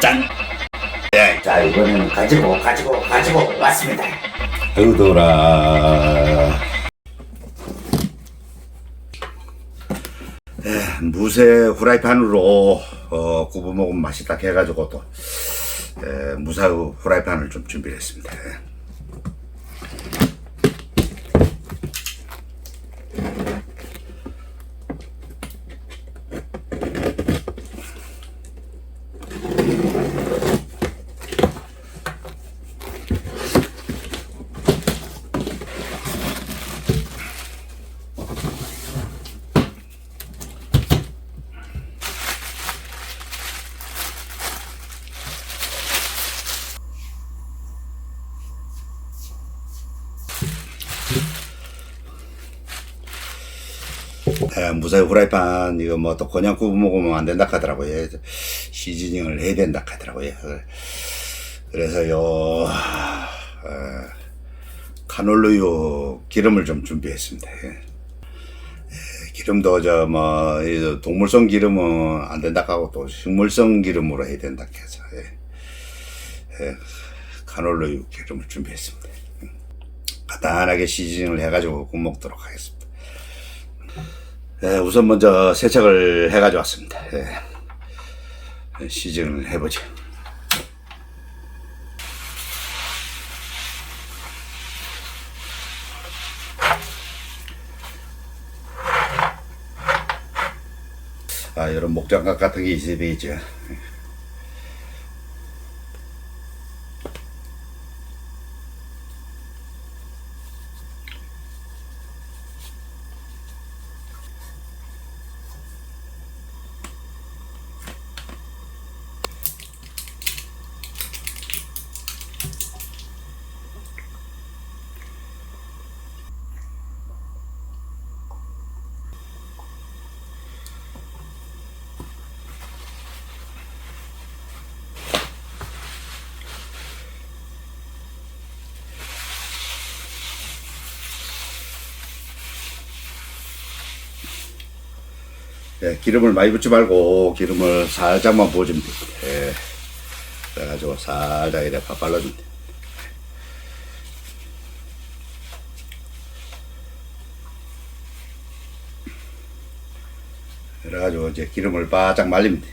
짠! 네, 자 이거는 가지고 가지고 가지고 왔습니다. 아이고 더라 에, 무쇠 후라이팬으로 어, 구워 먹으면 맛있다 해가지고 또 에, 무쇠 후라이팬을 좀 준비했습니다. 에, 무쇠 후라이팬 이거 뭐 또 그냥 구워 먹으면 안 된다 하더라고요. 시즈닝을 해야 된다 하더라고요. 그래서 요 어, 카놀루유 기름을 좀 준비했습니다. 예. 에, 기름도 저 뭐 동물성 기름은 안 된다 하고 또 식물성 기름으로 해야 된다 해서 예. 에, 카놀루유 기름을 준비했습니다. 간단하게 시즈닝을 해가지고 구워 먹도록 하겠습니다. 예, 우선 먼저 세척을 해가지고 왔습니다. 예. 시즌을 해보죠. 아, 이런 목장갑 같은 게 있어야 되겠죠. 예, 기름을 많이 붓지 말고 기름을 살짝만 부어주면 됩니다. 예. 그래가지고 살짝 이렇게 됩니다. 그래가지고 이제 기름을 바짝 말리면 돼.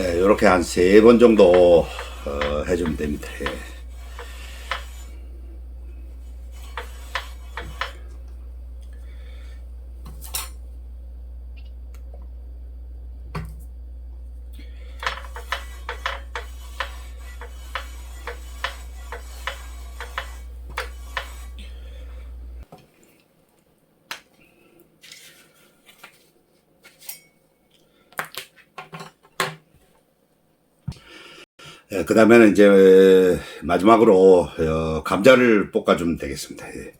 네, 이렇게 한 세 번 정도 어, 해주면 됩니다. 예. 예, 그 다음에는 이제 마지막으로 어, 감자를 볶아주면 되겠습니다. 예.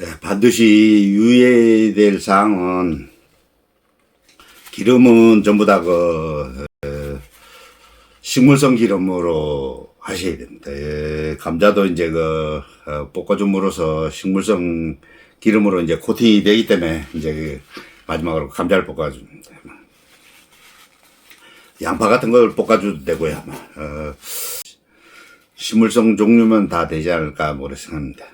예, 반드시 유의해야 될 사항은 기름은 전부 다 그 식물성 기름으로 하셔야 됩니다. 예, 감자도 이제 그 어, 볶아줌으로써 식물성 기름으로 이제 코팅이 되기 때문에 이제 그 마지막으로 감자를 볶아줍니다. 양파 같은 걸 볶아줘도 되고요. 어, 식물성 종류면 다 되지 않을까 모르 생각합니다.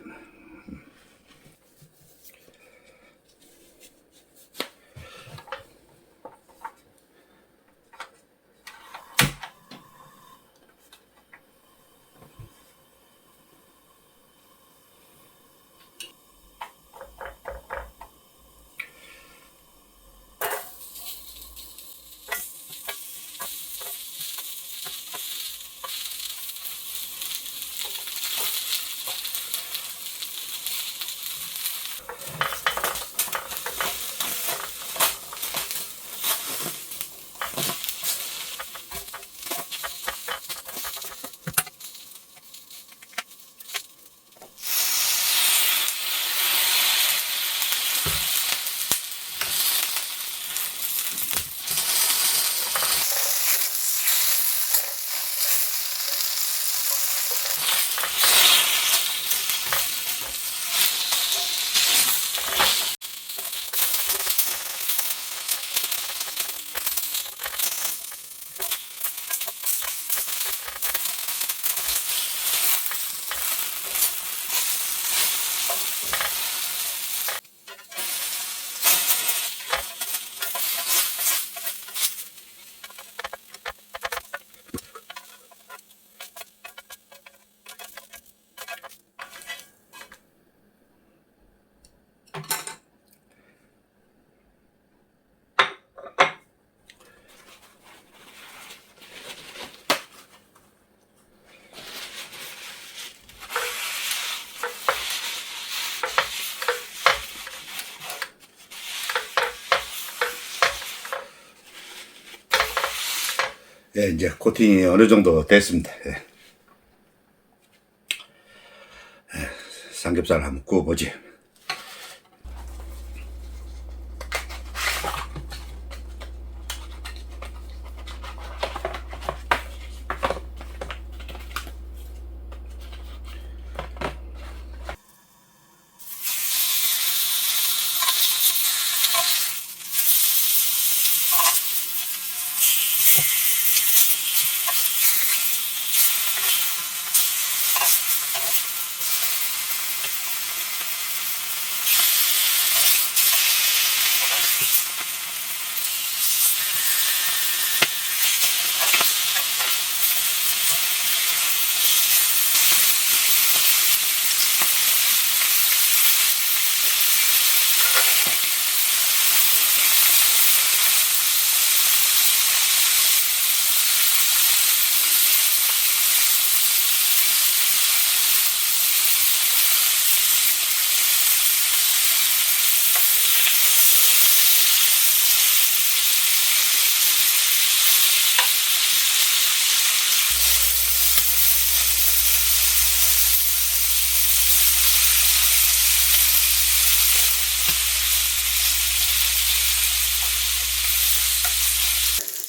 예, 이제 코팅이 어느 정도 됐습니다. 예. 예, 삼겹살 한번 구워보지.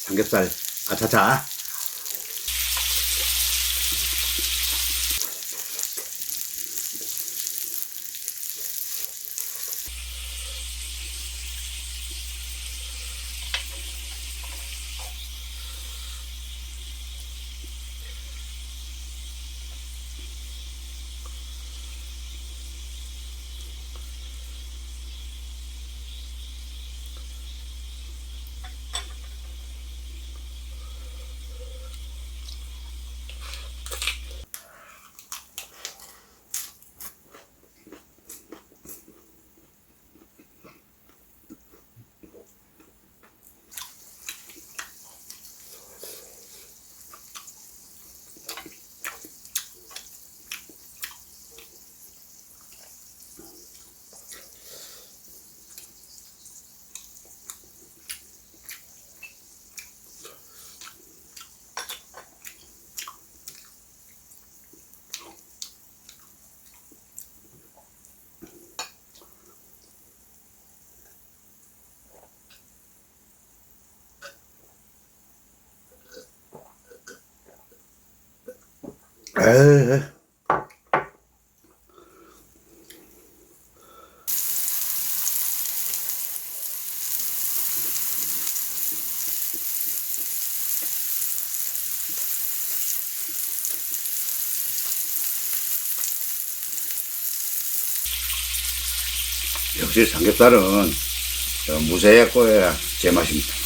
삼겹살 아차차. 역시 삼겹살은 어, 무쇠에 구워야 제맛입니다.